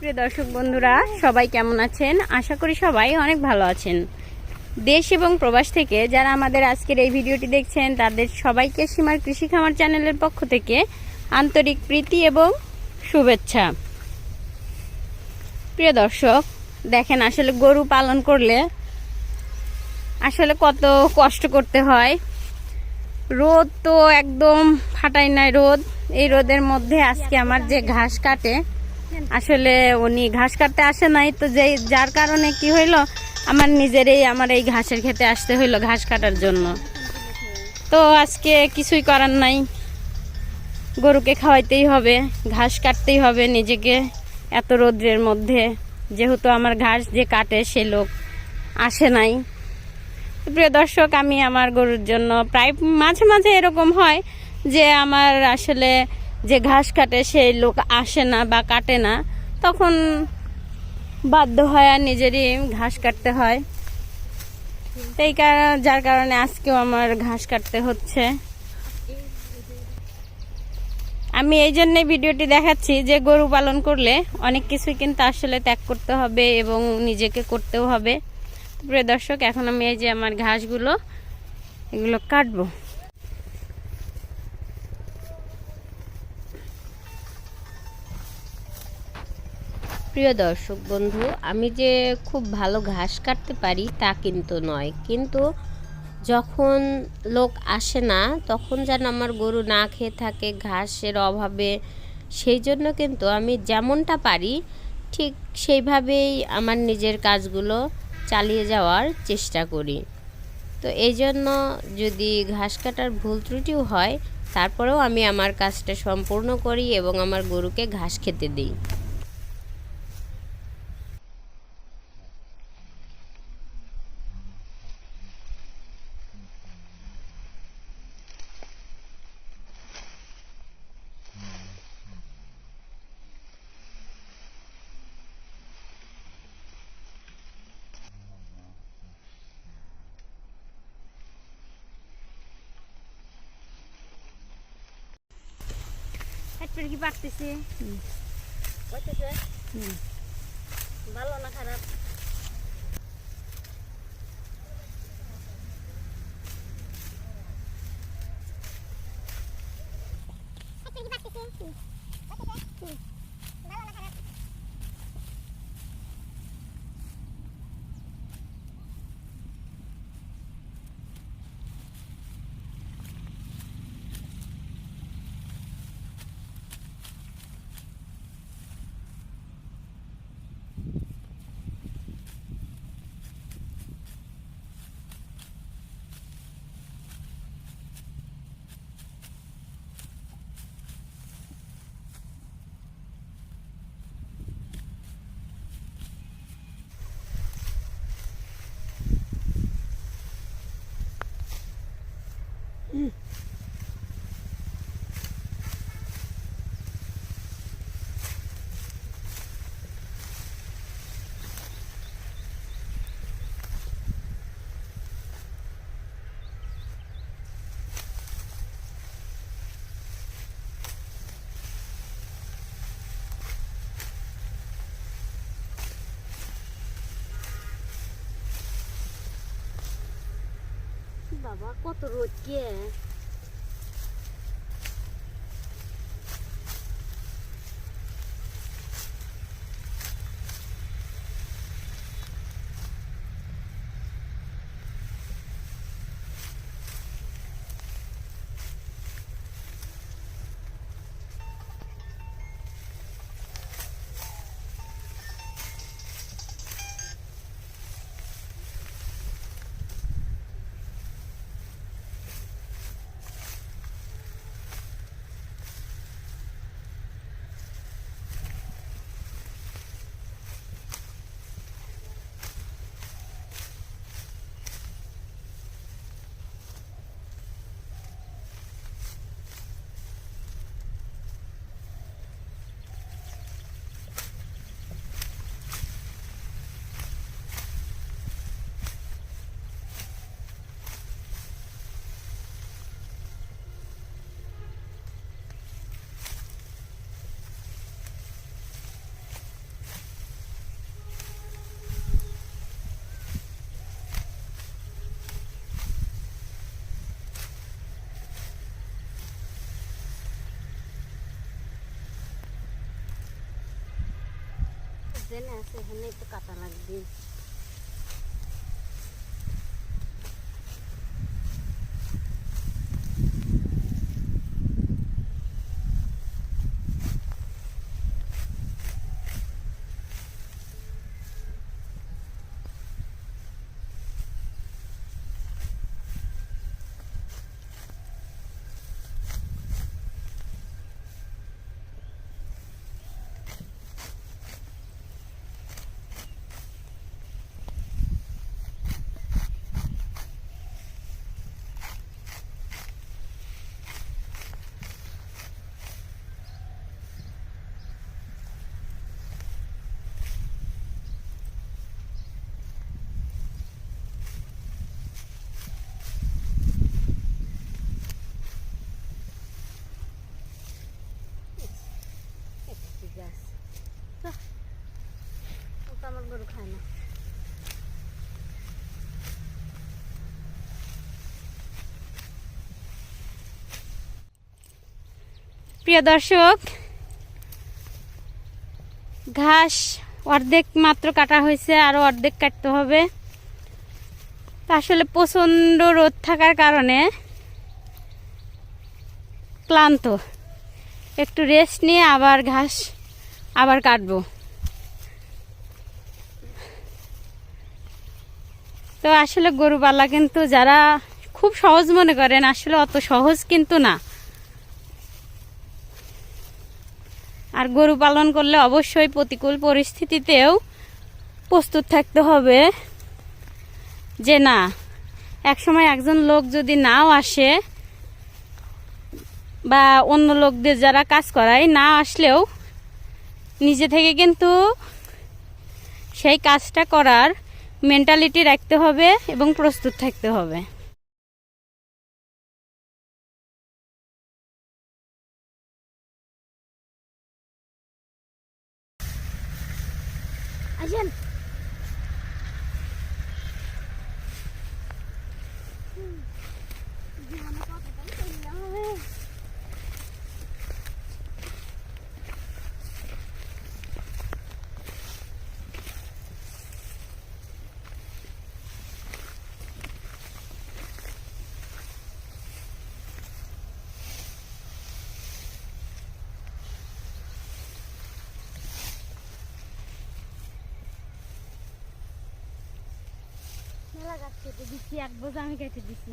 প্রিয় দর্শক বন্ধুরা, সবাই কেমন আছেন? আশা করি সবাই অনেক ভালো আছেন। দেশ এবং প্রবাস থেকে যারা আমাদের আজকের এই ভিডিওটি দেখছেন, তাদের সবাইকে সীমার কৃষি খামার চ্যানেলের পক্ষ থেকে আন্তরিক প্রীতি এবং শুভেচ্ছা। প্রিয় দর্শক, দেখেন আসলে গরু পালন করলে আসলে কত কষ্ট করতে হয়। রোদ তো একদম ফাটাই নাই রোদ। এই রোদের মধ্যে আজকে আমার যে ঘাস কাটে আসলে উনি ঘাস কাটতে আসে নাই, তো যে যার কারণে কি হইল, আমার নিজেরই আমার এই ঘাসের খেতে আসতে হইল ঘাস কাটার জন্য। তো আজকে কিছুই করার নাই। গরুকে খাওয়াইতেই হবে, ঘাস কাটতেই হবে নিজেকে এত রোদ্রের মধ্যে। যেহেতু আমার ঘাস যে কাটে সে লোক আসে নাই। প্রিয় দর্শক, আমি আমার গরুর জন্য প্রায় মাঝে মাঝে এরকম হয় যে আমার আসলে যে ঘাস কাটে সেই লোক আসে না বা কাটে না, তখন বাধ্য হয় আর নিজেরই ঘাস কাটতে হয়। এই কারণ যার কারণে আজকেও আমার ঘাস কাটতে হচ্ছে। আমি এই জন্যে ভিডিওটি দেখাচ্ছি যে গরু পালন করলে অনেক কিছুই কিন্তু আসলে ত্যাগ করতে হবে এবং নিজেকে করতেও হবে। প্রিয় দর্শক, এখন আমি এই যে আমার ঘাসগুলো, এগুলো কাটবো। প্রিয় দর্শক বন্ধু, আমি যে খুব ভালো ঘাস কাটতে পারি তা কিন্তু নয়। কিন্তু যখন লোক আসে না, তখন যেন আমার গরু না খেয়ে থাকে, ঘাসের অভাবে। সেই জন্য কিন্তু আমি যেমনটা পারি, ঠিক সেইভাবেই আমার নিজের কাজগুলো চালিয়ে যাওয়ার চেষ্টা করি। তো এই জন্য যদি ঘাস কাটার ভুল ত্রুটিও হয়, তারপরেও আমি আমার কাজটা সম্পূর্ণ করি এবং আমার গরুকে ঘাস খেতে দিই। কি পাকতেছে? ভালো না খারাপ? বাবা কত রোদ কে? জেনে আছে এখানে একটু কাটা লাগবে ঠিক আছে তো ও তো আমার গরু খায় না প্রিয় দর্শক, ঘাস অর্ধেক মাত্র কাটা হয়েছে আরও অর্ধেক কাটতে হবে। আসলে প্রচণ্ড রোদ থাকার কারণে ক্লান্ত। একটু রেস্ট নিয়ে আবার ঘাস আবার কাটবো। তো আসলে গরুপালা কিন্তু যারা খুব সহজ মনে করেন, আসলে অত সহজ কিন্তু না। আর গরু পালন করলে অবশ্যই প্রতিকূল পরিস্থিতিতেও প্রস্তুত থাকতে হবে। যে না, একসময় একজন লোক যদি নাও আসে বা অন্য লোকদের যারা কাজ করায়, না আসলেও নিজে থেকে কিন্তু সেই কাজটা করার মেন্টালিটি রাখতে হবে এবং প্রস্তুত থাকতে হবে। Ayan. কেটে দিচ্ছি এক আমি কেটে দিচ্ছি।